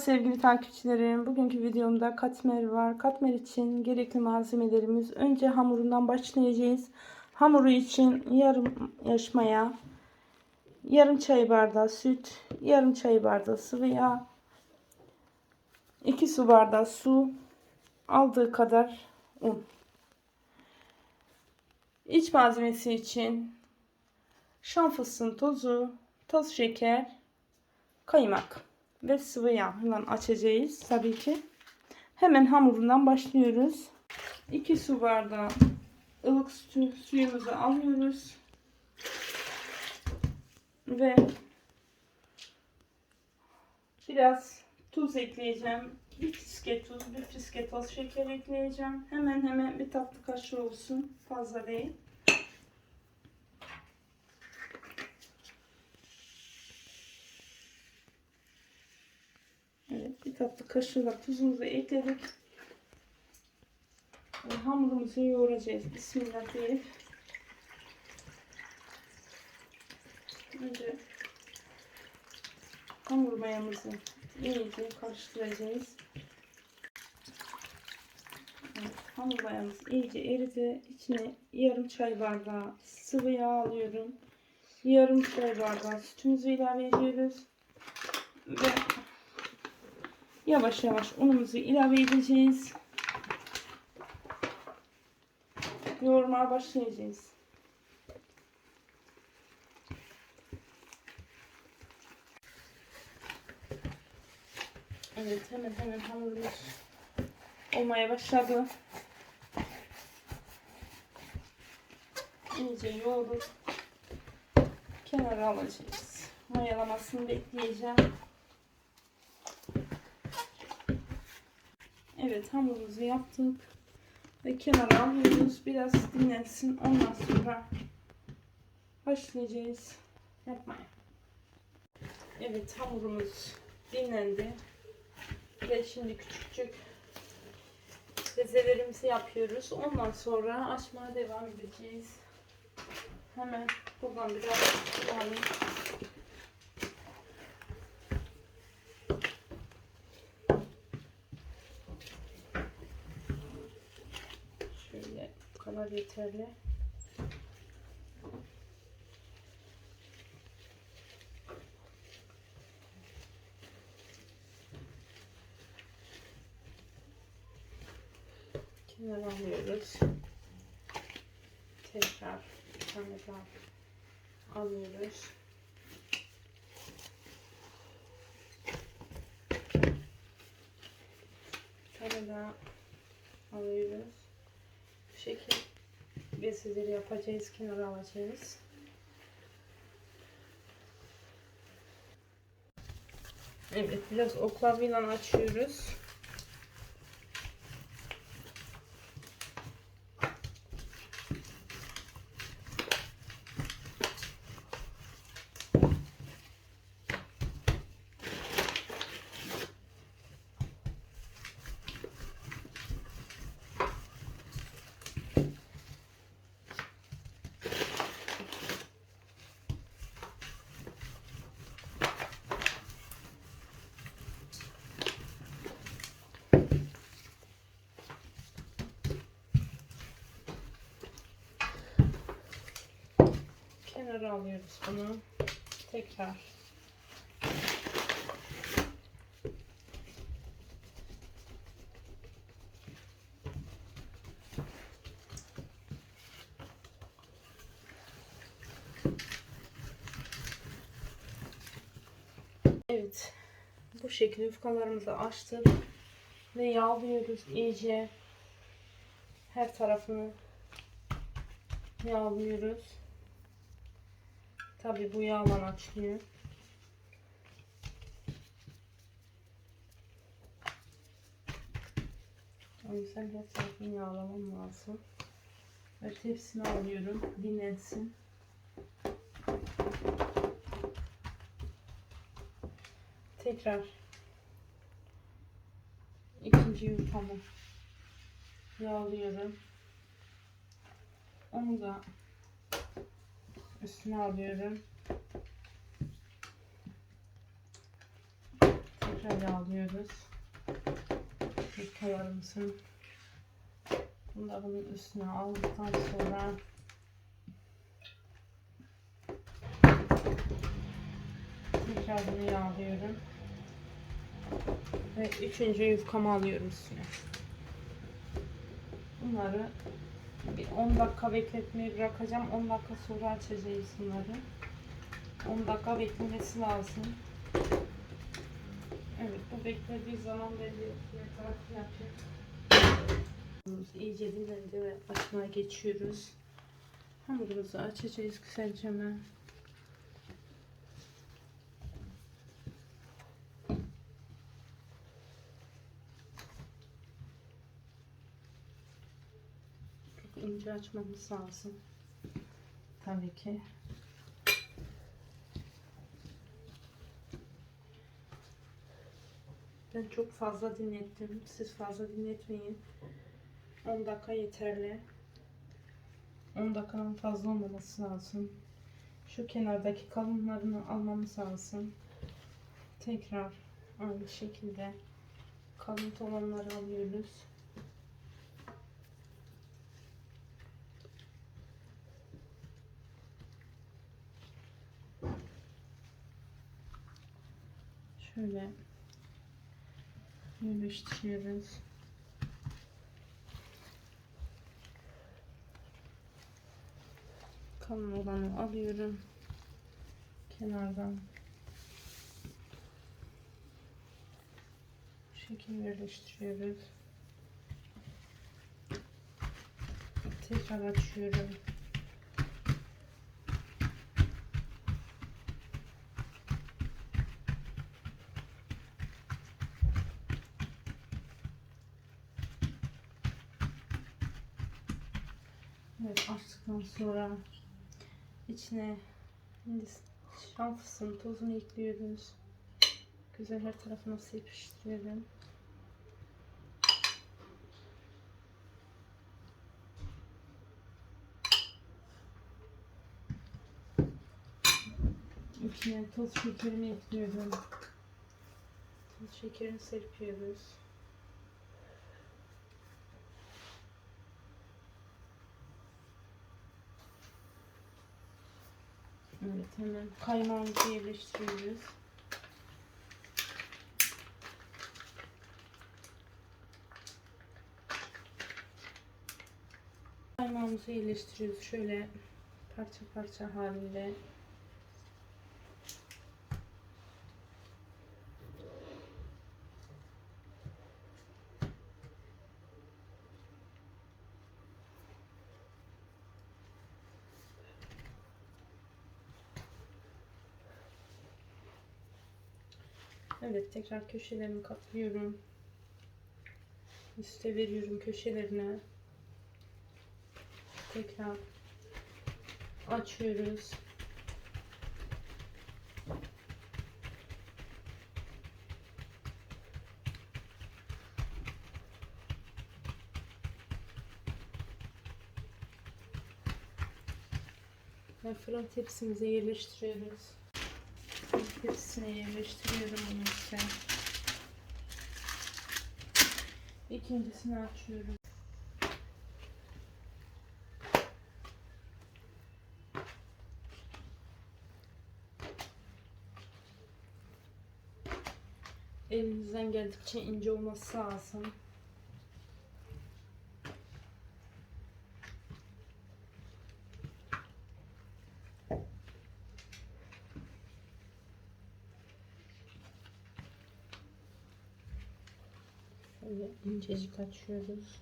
Sevgili takipçilerim, bugünkü videomda katmer var. Katmer için gerekli malzemelerimiz. Önce hamurundan başlayacağız. Hamuru için yarım yaş maya, yarım çay bardağı süt, yarım çay bardağı sıvı yağ, 2 su bardağı su, aldığı kadar un. İç malzemesi için şan fıstığın tozu, toz şeker, kaymak ve sıvı yağ ile açacağız tabii ki. Hemen hamurundan başlıyoruz. 2 su bardağı ılık sütü, suyumuzu alıyoruz. Ve biraz tuz ekleyeceğim. Bir fiske tuz, bir fiske toz şeker ekleyeceğim. Hemen hemen bir tatlı kaşığı olsun. Fazla değil. Evet, bir tatlı kaşığıyla tuzumuzu ekledik. Ve hamurumuzu yoğuracağız. Bismillah deyip. Önce hamur mayamızı iyice karıştıracağız. Evet, hamur mayamız iyice eridi. İçine yarım çay bardağı sıvı yağ alıyorum. Yarım çay bardağı sütümüzü ilave ediyoruz. Ve Yavaş yavaş unumuzu ilave edeceğiz. Yoğurmaya başlayacağız. Evet hemen hemen hamurumuz olmaya başladı. İyice yoğurup kenara alacağız. Mayalamasını bekleyeceğim. Evet hamurumuzu yaptık. Ve kenara alıyoruz. Biraz dinlensin. Ondan sonra başlayacağız yapmaya. Evet hamurumuz dinlendi. Ve şimdi küçük küçük bezelerimizi yapıyoruz. Ondan sonra açmaya devam edeceğiz. Hemen buradan biraz alayım. Şöyle bu kadar yeterli. Kenara alıyoruz. Tekrar bir tane daha alıyoruz. Bir tane daha alıyoruz. Bu şekil bezeleri yapacağız, kenara alacağız. Evet, biraz oklavayla açıyoruz. Kenara alıyoruz bunu. Tekrar. Evet. Bu şekilde yufkalarımızı açtık. Ve yağlıyoruz iyice. Her tarafını yağlıyoruz. Tabi bu yağlan açılıyor. O yüzden her tarafını yağlamam lazım. Ve tepsini alıyorum. Dinlensin. Tekrar ikinci yufkamı yağlıyorum. Onu da üstüne alıyorum. Tekrar yağlıyoruz. Yufkalarımızın bunu da bunun üstüne aldıktan sonra tekrar bunu yağlıyorum. Ve üçüncü yufkamı alıyorum üstüne. Bunları bir 10 dakika bekletmeyi bırakacağım. 10 dakika sonra açacağız bunları. 10 dakika beklemesi lazım. Evet bu beklediği zaman diğer tarafı yapayım. İyice dinlendi ve açmaya geçiyoruz. Hamurumuzu açacağız güzelce hemen. İnce açmamız lazım. Tabii ki. Ben çok fazla dinlettim. Siz fazla dinletmeyin. 10 dakika yeterli. 10 dakikanın fazla olmaması lazım. Şu kenardaki kalınlarını almamız lazım. Tekrar aynı şekilde kalın olanları alıyoruz. Şöyle yerleştiriyoruz. Kalın olanı alıyorum. Kenardan. Bu şekilde yerleştiriyoruz. Tekrar açıyorum. Evet açtıktan sonra içine şan fıstığın tozunu ekliyoruz. Güzel her tarafına serpiştirelim. İçine toz şekerini ekliyorum. Toz şekerini serpiyoruz. Evet hemen kaymağımızı yerleştiriyoruz. Kaymağımızı yerleştiriyoruz şöyle parça parça halinde. Evet tekrar köşelerini katlıyorum. Üste veriyorum köşelerine. Tekrar açıyoruz. Ve fırın tepsimize yerleştiriyoruz. Hepsine yerleştiriyorum bunu ise. İkincisini açıyorum. Elinizden geldikçe ince olması lazım. Şöyle incecik açıyoruz.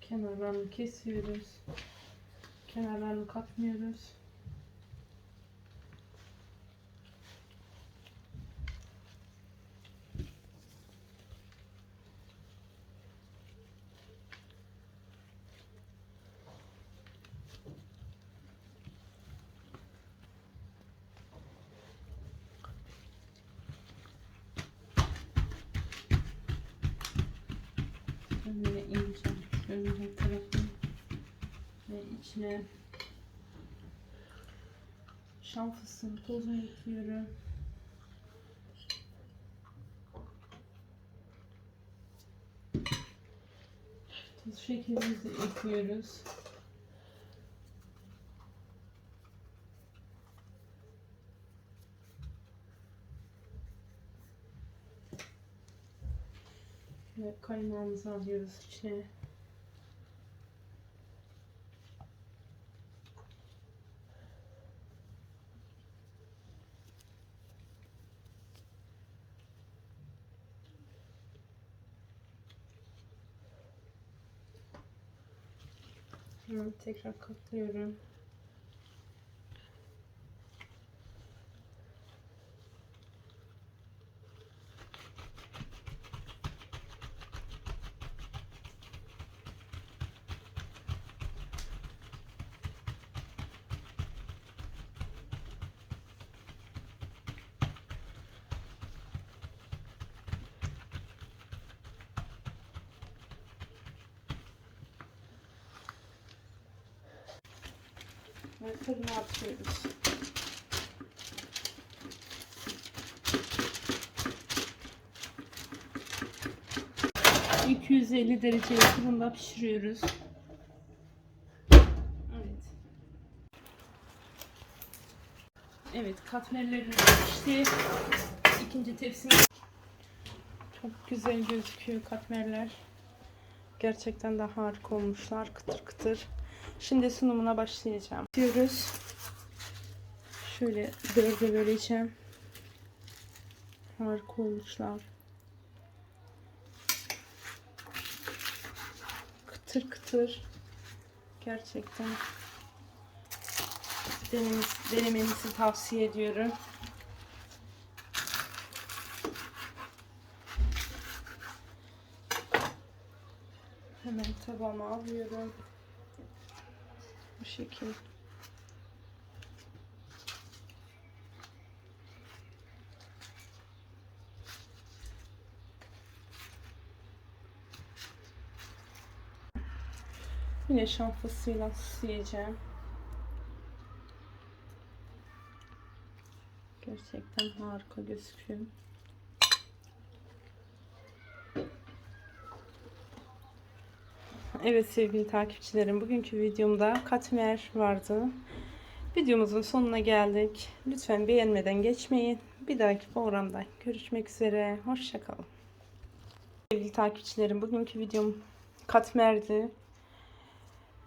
Kenarlarını kesiyoruz. Kenarlarını katmıyoruz. Şöyle her tarafı ve içine şan fıstığını tozunu ekliyorum. Tuz şekerimizi ekliyoruz. Ve kaymağımızı alıyoruz içine. Hemen tekrar katlıyorum. Ve fırına atıyoruz. ...250 dereceye fırında pişiriyoruz. Evet. Evet, katmerlerimiz pişti. İkinci tepsimiz... Çok güzel gözüküyor katmerler. Gerçekten de harika olmuşlar. Kıtır kıtır. Şimdi sunumuna başlayacağım. Diyoruz. Şöyle dörde böleceğim. Harika olmuşlar. Kıtır kıtır. Gerçekten. Denemenizi, tavsiye ediyorum. Hemen tabağıma alıyorum. Şekil. Yine şampuasıyla süsleyeceğim. Gerçekten harika gözüküyor. Evet sevgili takipçilerim bugünkü videomda katmer vardı. Videomuzun sonuna geldik. Lütfen beğenmeden geçmeyin. Bir dahaki programda görüşmek üzere. Hoşçakalın. Sevgili takipçilerim bugünkü videom katmerdi.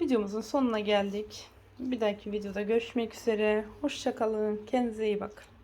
Videomuzun sonuna geldik. Bir dahaki videoda görüşmek üzere. Hoşçakalın. Kendinize iyi bakın.